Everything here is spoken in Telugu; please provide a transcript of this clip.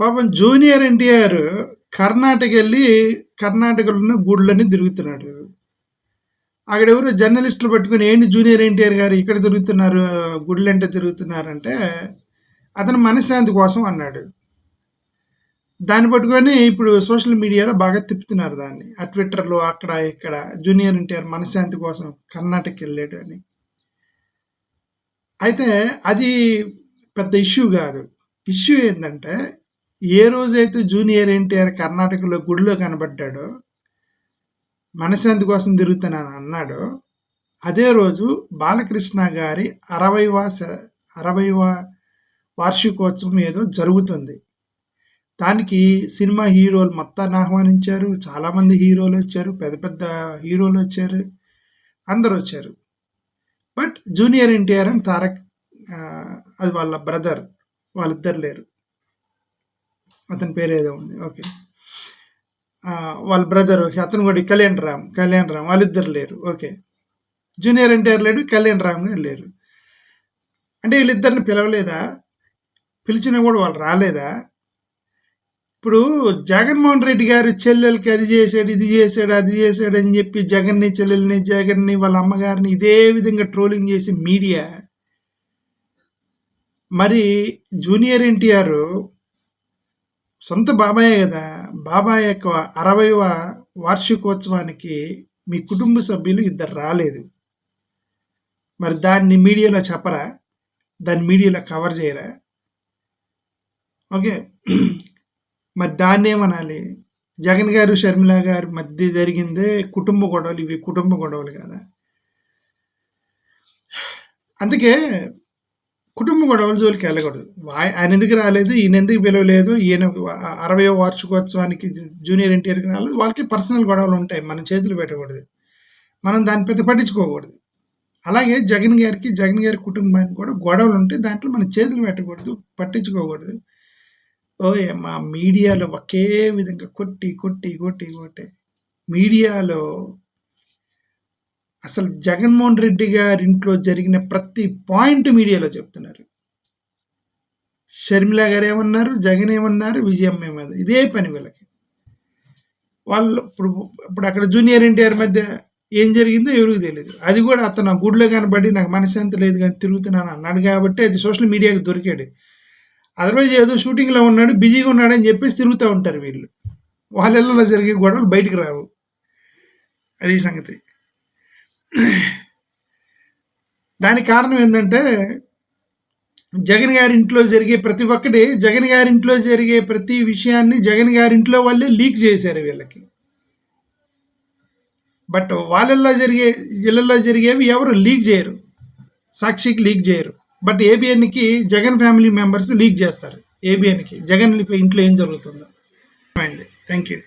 పాపం జూనియర్ ఎన్టీఆర్ కర్ణాటక వెళ్ళి కర్ణాటకలో ఉన్న గుళ్ళని తిరుగుతున్నాడు. అక్కడ ఎవరు జర్నలిస్టులు పట్టుకుని ఏంటి జూనియర్ ఎన్టీఆర్ గారు ఇక్కడ తిరుగుతున్నారు గుళ్ళంటే తిరుగుతున్నారంటే అతను మనశ్శాంతి కోసం అన్నాడు. దాన్ని పట్టుకొని ఇప్పుడు సోషల్ మీడియాలో బాగా తిప్పుతున్నారు దాన్ని. ఆ ట్విట్టర్లో అక్కడ ఇక్కడ జూనియర్ ఎన్టీఆర్ మనశ్శాంతి కోసం కర్ణాటక వెళ్ళాడు అని. అయితే అది పెద్ద ఇష్యూ కాదు. ఇష్యూ ఏంటంటే ఏ రోజైతే జూనియర్ ఎన్టీఆర్ కర్ణాటకలో గుడిలో కనబడ్డాడో మనశ్శాంతి కోసం తిరుగుతానని అన్నాడో అదే రోజు బాలకృష్ణ గారి అరవైవ అరవైవ వార్షికోత్సవం ఏదో జరుగుతుంది. దానికి సినిమా హీరోలు మొత్తాన్ని ఆహ్వానించారు చాలామంది హీరోలు వచ్చారు పెద్ద పెద్ద హీరోలు వచ్చారు అందరు వచ్చారు. బట్ జూనియర్ ఎన్టీఆర్ అని తారక్ అది వాళ్ళ బ్రదర్ వాళ్ళిద్దరు లేరు. అతని పేరు ఏదో ఉంది. ఓకే. వాళ్ళ బ్రదర్ అతను కూడా కళ్యాణ్ రామ్ కళ్యాణ్ రామ్ వాళ్ళిద్దరు లేరు. ఓకే. జూనియర్ ఎన్టీఆర్ లేడు కళ్యాణ్ రామ్ గారు లేరు. అంటే వీళ్ళిద్దరిని పిలవలేదా? పిలిచినా కూడా వాళ్ళు రాలేదా? ఇప్పుడు జగన్మోహన్ రెడ్డి గారు చెల్లెలకి అది చేశాడు ఇది చేశాడు అది చేశాడు అని చెప్పి జగన్ని చెల్లెల్ని జగన్ని వాళ్ళ అమ్మగారిని ఇదే విధంగా ట్రోలింగ్ చేసి మీడియా. మరి జూనియర్ ఎన్టీఆర్ సొంత బాబాయే కదా. బాబాయ్ యొక్క అరవైవ వార్షికోత్సవానికి మీ కుటుంబ సభ్యులు ఇద్దరు రాలేదు. మరి దాన్ని మీడియాలో చెప్పరా? దాన్ని మీడియాలో కవర్ చేయరా? ఓకే. మరి దాన్ని ఏమనాలి? జగన్ గారు షర్మిల గారి మధ్య జరిగిందే కుటుంబ గొడవలు. ఇవి కుటుంబ గొడవలు కదా. అందుకే కుటుంబ గొడవల జోలికి వెళ్ళకూడదు. వా- ఆయన ఎందుకు రాలేదు ఈయన ఎందుకు పిలవలేదు ఈయన అరవై వార్షికోత్సవానికి జూనియర్ ఎన్టీఆర్కి రాలేదు వాళ్ళకి పర్సనల్ గొడవలు ఉంటాయి మనం చేతులు పెట్టకూడదు. మనం దాన్ని పెద్ద పట్టించుకోకూడదు. అలాగే జగన్ గారికి జగన్ గారి కుటుంబానికి కూడా గొడవలు ఉంటాయి దాంట్లో మనం చేతులు పెట్టకూడదు పట్టించుకోకూడదు. ఓయ్ మా మీడియాలో ఒకే విధంగా కొట్టి కొట్టి కొట్టి కొట్టి మీడియాలో అసలు జగన్మోహన్ రెడ్డి గారి ఇంట్లో జరిగిన ప్రతి పాయింట్ మీడియాలో చెప్తున్నారు. షర్మిల గారు ఏమన్నారు? జగన్ ఏమన్నారు? విజయమ్మ ఏమన్నారు? ఇదే పని వీళ్ళకి. వాళ్ళు ఇప్పుడు ఇప్పుడు అక్కడ జూనియర్ ఎన్టీఆర్ మధ్య ఏం జరిగిందో ఎవరికి తెలియదు. అది కూడా అతను గుడిలో కనబడి నాకు మనశ్శాంతి లేదు కానీ తిరుగుతున్నాను అన్నాడు కాబట్టి అది సోషల్ మీడియాకి దొరికాడు. అదర్వైజ్ ఏదో షూటింగ్లో ఉన్నాడు బిజీగా ఉన్నాడని చెప్పేసి తిరుగుతూ ఉంటారు వీళ్ళు. వాళ్ళల్లో జరిగే గొడవలు బయటికి రావు. అది సంగతి. దానికి కారణం ఏంటంటే జగన్ గారి ఇంట్లో జరిగే ప్రతి ఒక్కటి జగన్ గారి ఇంట్లో జరిగే ప్రతి విషయాన్ని జగన్ గారి ఇంట్లో వాళ్ళే లీక్ చేశారు వీళ్ళకి. బట్ వాళ్ళల్లో జరిగే జిల్లాల్లో జరిగేవి ఎవరు లీక్ చేయరు. సాక్షికి లీక్ చేయరు. బట్ ఏబిఎన్కి జగన్ ఫ్యామిలీ మెంబర్స్ లీక్ చేస్తారు. ఏబిఎన్కి జగన్ ఇంట్లో ఏం జరుగుతుందో. Thank you.